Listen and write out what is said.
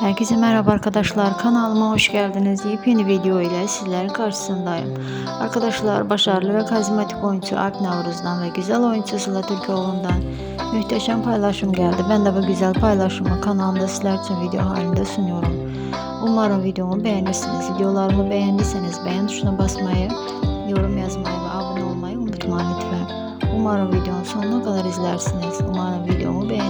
Herkese merhaba arkadaşlar kanalıma hoş geldiniz. Yepyeni video ile sizlerin karşısındayım. Arkadaşlar başarılı ve karizmatik oyuncu Alp Navruz'dan ve güzel oyuncu Sıla Türkoğlu'ndan muhteşem paylaşım geldi. Ben de bu güzel paylaşımı kanalımda sizler için video halinde sunuyorum. Umarım videomu beğenirsiniz. Videolarımı beğendiyseniz beğen tuşuna basmayı, yorum yazmayı ve abone olmayı unutmayın lütfen. Umarım videonun sonuna kadar izlersiniz. Umarım videomu beğenirsiniz.